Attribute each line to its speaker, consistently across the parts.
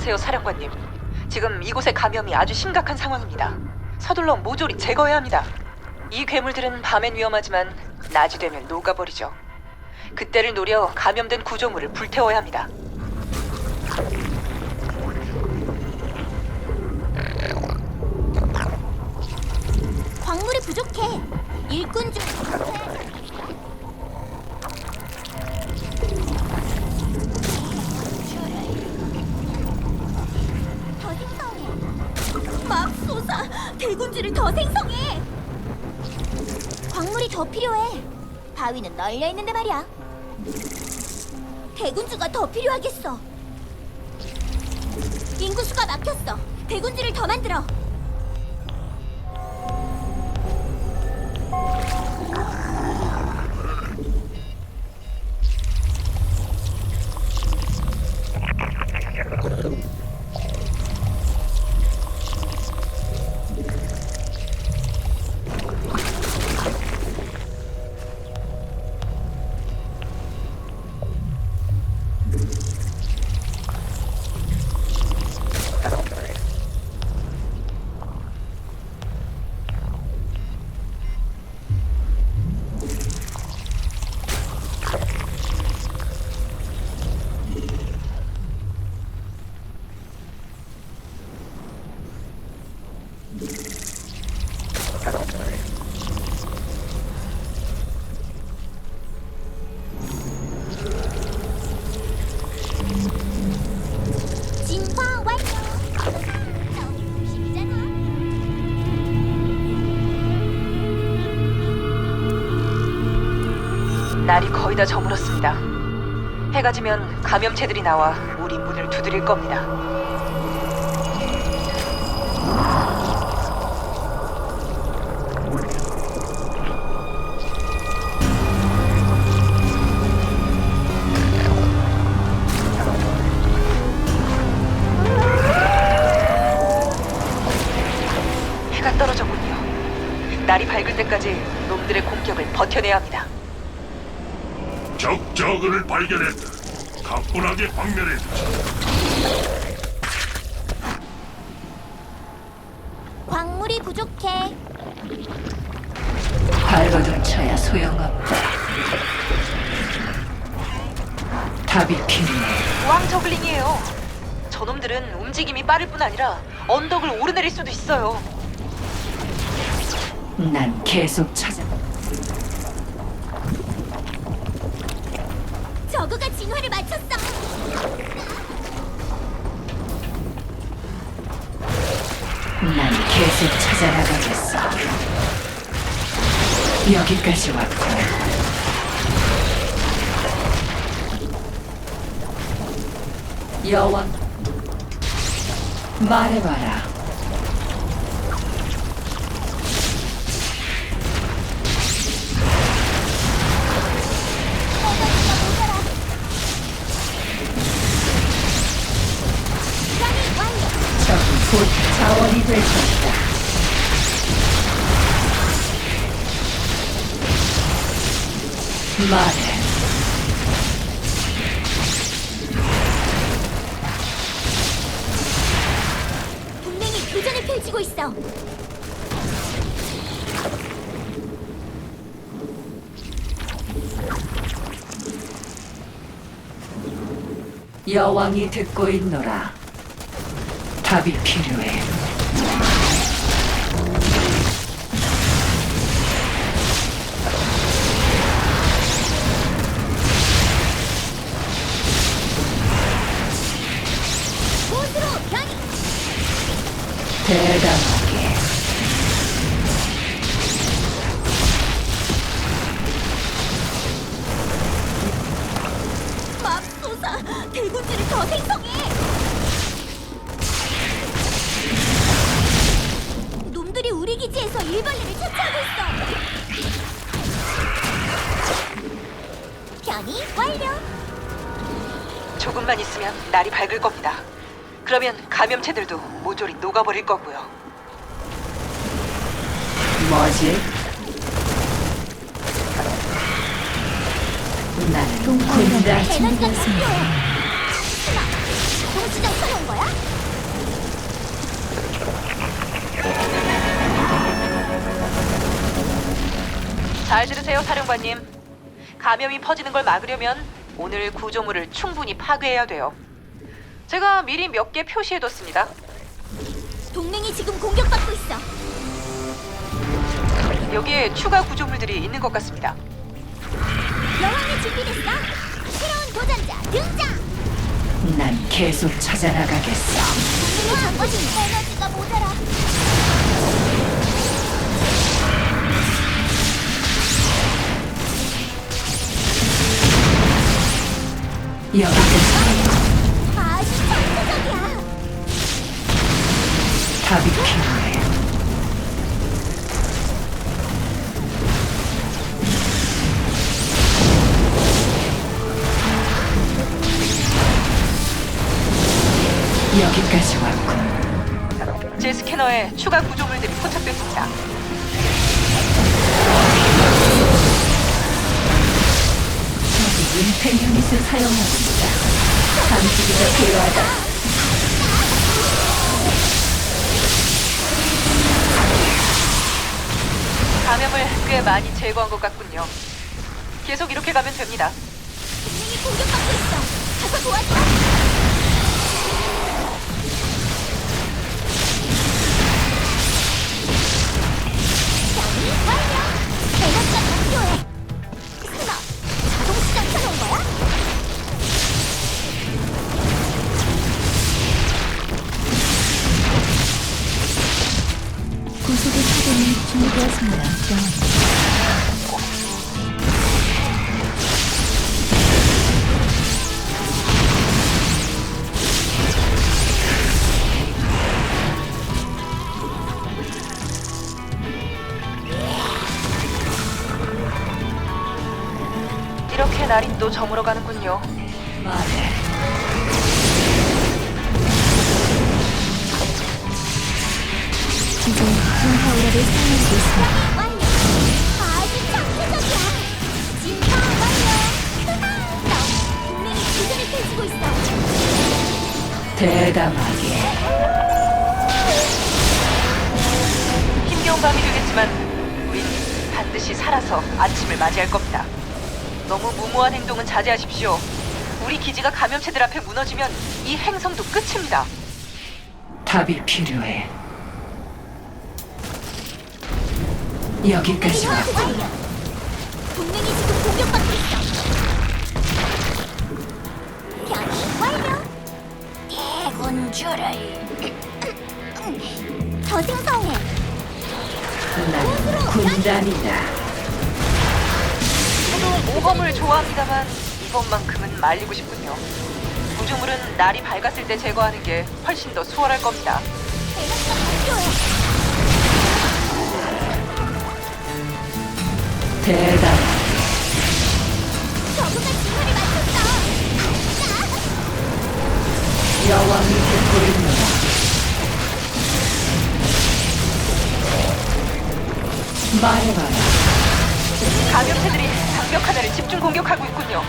Speaker 1: 잘 들으세요, 사령관님. 지금 이곳의 감염이 아주 심각한 상황입니다. 서둘러 모조리 제거해야 합니다. 이 괴물들은 밤엔 위험하지만 낮이 되면 녹아버리죠. 그때를 노려 감염된 구조물을 불태워야 합니다.
Speaker 2: 광물이 부족해. 일꾼 중. 대군주를 더 생성해. 광물이 더 필요해. 바위는 널려 있는데 말이야. 대군주가 더 필요하겠어. 인구수가 막혔어. 대군주를 더 만들어.
Speaker 1: 다 저물었습니다. 해가 지면 감염체들이 나와 우리 문을 두드릴 겁니다. 해가 떨어졌군요. 날이 밝을 때까지 놈들의 공격을 버텨내야 합니다.
Speaker 3: 적 저그를 발견했다. 가뿐하게 박멸했다.
Speaker 2: 광물이 부족해.
Speaker 4: 발버둥 쳐야 소용없다. 답이 필요해.
Speaker 1: 왕 저글링이에요. 저놈들은 움직임이 빠를 뿐 아니라 언덕을 오르내릴 수도 있어요.
Speaker 4: 난 계속 찾아.
Speaker 2: 저그가 진화를 마쳤어.
Speaker 4: 난 계속 찾아나가겠어. 여기까지 왔고. 여왕, 말해봐라. 것이다. 말해.
Speaker 2: 동맹이 교전을 펼치고 있어.
Speaker 4: 여왕이 듣고 있노라. 답이 필요해. 대
Speaker 1: 감염체들도 모조리 녹아버릴 거고요.
Speaker 4: 뭐지? 나는
Speaker 2: 켜놓은 거야?
Speaker 1: 잘 들으세요, 사령관님. 감염이 퍼지는 걸 막으려면 오늘 구조물을 충분히 파괴해야 돼요. 제가 미리 몇 개 표시해뒀습니다.
Speaker 2: 동맹이 지금 공격받고 있어.
Speaker 1: 여기에 추가 구조물들이 있는 것 같습니다.
Speaker 2: 여왕이 준비됐어. 새로운 도전자 등장.
Speaker 4: 난 계속 찾아나가겠어.
Speaker 2: 동맹이 전거진 에너지가 모자라.
Speaker 4: 여기까 답이 필요해. 여기까지 왔군.
Speaker 1: 제 스캐너에 추가 구조물들이 포착됐습니다.
Speaker 4: 저기 은폐 유닛을 사용합니다. 감지기가 필요하다.
Speaker 1: 감염을 꽤 많이 제거한 것 같군요. 계속 이렇게 가면 됩니다.
Speaker 2: 동맹이 공격받고 있어. 가서 도와줘. 정리 완료. 에너지가 더 필요해. 설마 자동 시장 켜놓은 거야?
Speaker 5: 구속의 사전이 준비되었습니다.
Speaker 1: 이렇게 날이 또 저물어 가는군요.
Speaker 5: 이제 전파오라를 사용할 수 있습니다.
Speaker 2: 완료. 아주 창조적이야. 진파 완료. 너 동맹이 기술을 펼치고 있어.
Speaker 4: 대담하게.
Speaker 1: 힘겨운 밤이 되겠지만 우린 반드시 살아서 아침을 맞이할 겁니다. 너무 무모한 행동은 자제하십시오. 우리 기지가 감염체들 앞에 무너지면 이 행성도 끝입니다.
Speaker 4: 답이 필요해. 여기까지. 왔군.
Speaker 2: 동맹이 지금 공격받고 있어. 변이 완료. 대군주를 더 생성해.
Speaker 4: 난 군단이다.
Speaker 1: 저도 모험을 좋아합니다만 이번만큼은 말리고 싶군요. 구조물은 날이 밝았을 때 제거하는 게 훨씬 더 수월할 겁니다.
Speaker 2: 더필
Speaker 4: 대담.
Speaker 2: 저그가 진화를 마쳤어.
Speaker 4: 여왕이 듣고 있노라. 말해봐라.
Speaker 1: 감염체들이 하나를 집중 공격하고 있군요.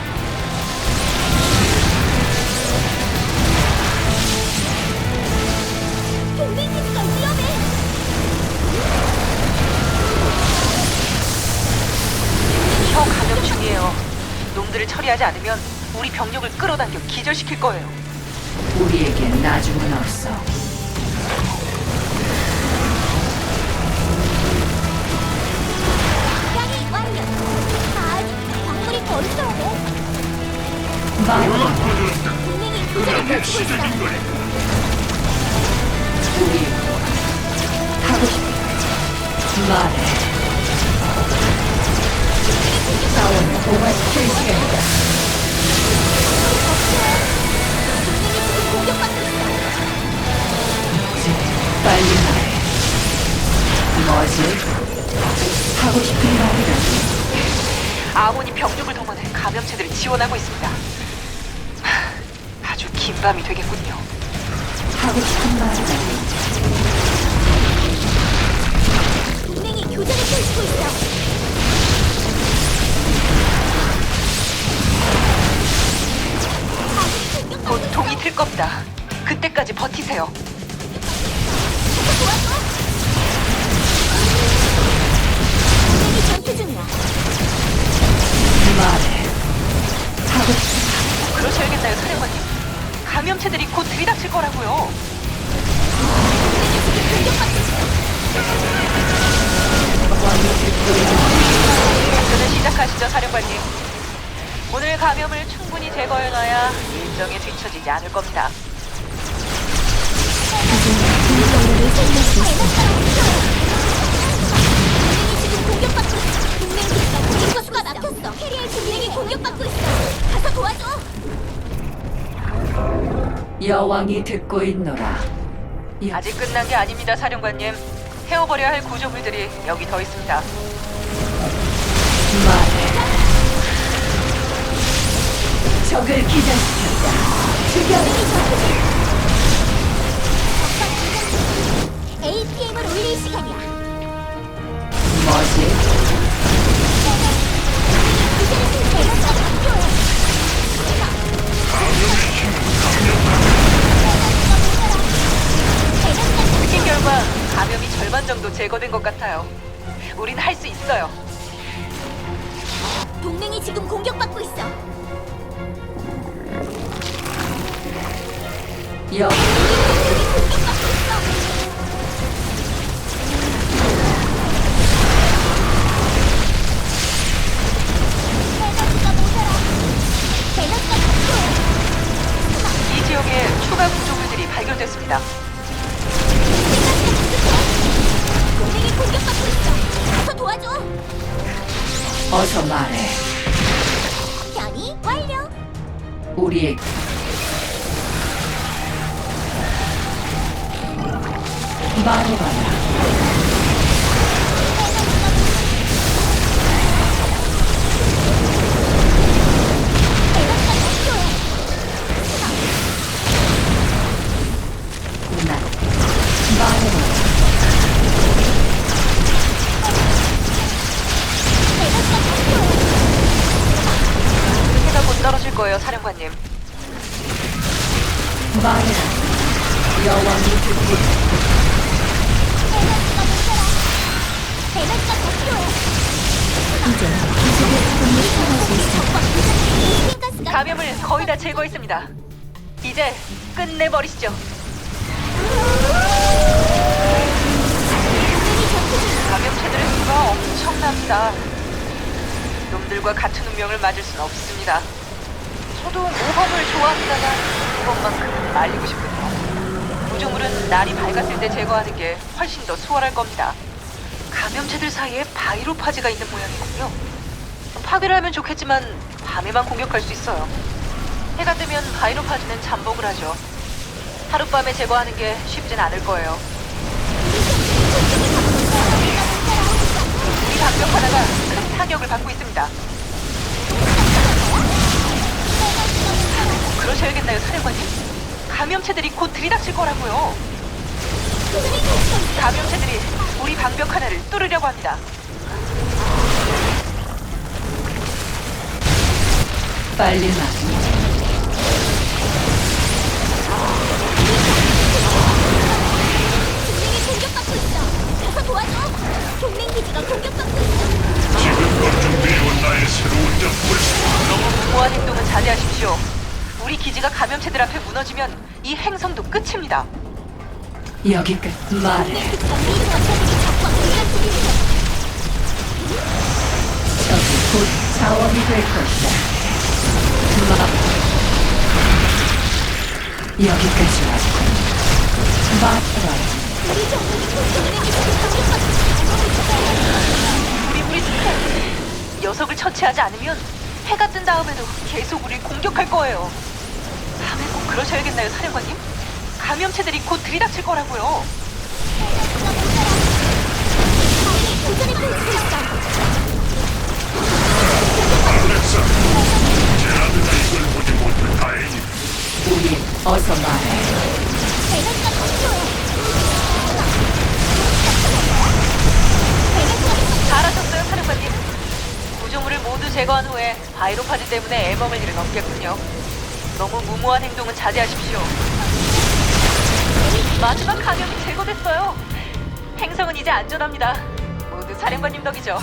Speaker 1: 놈들을 처리하지 않으면 우리 병력을 끌어당겨 기절시킬 거예요.
Speaker 4: 우리에겐 나중은 없어.
Speaker 2: 양이 완료. 아직 광물이 돼.
Speaker 4: 말해봐.
Speaker 3: 퍼졌다.
Speaker 2: 동맹이 교전을 펼치고 있어.
Speaker 4: 우리 하고 싶다. 말해. 말이라도
Speaker 1: 아몬이 병력을 동원해 감염체들을 지원하고 있습니다. 하, 아주 긴 밤이 되겠군요.
Speaker 4: 하고 싶은 말이라도
Speaker 2: 동맹이 교전을 펼치고 있어.
Speaker 1: 겁니다. 그때까지 버티세요.
Speaker 4: 말해. 하고 싶은
Speaker 1: 그러셔야겠나요, 사령관님? 감염체들이 곧 들이닥칠 거라고요. 작전을 시작하시죠, 사령관님. 오늘 감염을 충분히 제거해놔야 일정에 뒤처지지 않을 겁니다.
Speaker 2: 동맹이 지금 공격받고 있어. 동맹 기지가 공격수가 막혔어. 캐리의 동맹이 공격받고 있어. 가서 도와줘.
Speaker 4: 여왕이 듣고 있노라. 여-
Speaker 1: 아직 끝난 게 아닙니다, 사령관님. 태워버려야 할 구조물들이 여기 더 있습니다.
Speaker 4: 적을 기절시켰다. 죽여.
Speaker 2: APM을 올릴 시간이야.
Speaker 4: 뭐지?
Speaker 2: 이제는 대가가 필요해.
Speaker 1: 느낀 결과 감염이 절반 정도 제거된 것 같아요. 우린 할 수 있어요.
Speaker 2: 동맹이 지금 공격받고 있어.
Speaker 4: 여.
Speaker 1: 이 지역에 추가 구조물들이 발견됐습니다.
Speaker 2: 동맹이 공격받고 있어. 가서 도와줘.
Speaker 4: 어서 말해.
Speaker 2: 변이 완료.
Speaker 4: 우리의 말해봐라.
Speaker 2: 해가
Speaker 1: 곧 떨어질 거예요, 사령관님.
Speaker 4: 말해라. 여왕이 듣고
Speaker 1: 감염을 거의 다 제거했습니다. 이제 끝내버리시죠. 감염체들의 수가 엄청납니다. 놈들과 같은 운명을 맞을 수는 없습니다. 저도 모험을 좋아합니다만 이것만큼은 말리고 싶군요. 구조물은 날이 밝았을 때 제거하는 게 훨씬 더 수월할 겁니다. 감염체들 사이에 바이로 파지가 있는 모양이군요. 파괴를 하면 좋겠지만 밤에만 공격할 수 있어요. 해가 뜨면 바이로 파지는 잠복을 하죠. 하룻밤에 제거하는 게 쉽진 않을 거예요. 우리 방벽 하나가 큰 타격을 받고 있습니다. 그러셔야겠나요, 사령관님? 감염체들이 곧 들이닥칠 거라고요. 감염체들이 우리 방벽 하나를 뚫으려고 합니다.
Speaker 4: 빨리 말해.
Speaker 2: 동맹이 공격받고 있어. 가서 도와줘. 동맹 기지가 공격받고 있어.
Speaker 3: 지금껏 준비해온 나의 새로운 작품을
Speaker 1: 너무 무모한 행동은 자제하십시오. 우리 기지가 감염체들 앞에 무너지면 이 행성도 끝입니다.
Speaker 4: 말해.
Speaker 2: 적과 공격 중이야.
Speaker 4: 적이 곧 자원이 될 것이다. 말. 여기까지 왔군. 말해봐라.
Speaker 2: 우리.
Speaker 1: 우리 스택 녀석을 처치하지 않으면 해가 뜬 다음에도 계속 우리 공격할 거예요. 밤에 꼭 그러셔야겠나요, 사령관님? 감염체들이 곧 들이닥칠 거라고요.
Speaker 2: 도전을 펼치고 있어.
Speaker 3: 알렉사 제라드가 이걸 보지 못해 다행이다
Speaker 4: 우리 어서 말해.
Speaker 2: 더 필요해.
Speaker 1: 잘하셨어요, 사령관님. 구조물을 모두 제거한 후에 바이로파지 때문에 애먹을 일은 없겠군요. 너무 무모한 행동은 자제하십시오. 마지막 감염이 제거됐어요. 행성은 이제 안전합니다. 모두 사령관님 덕이죠.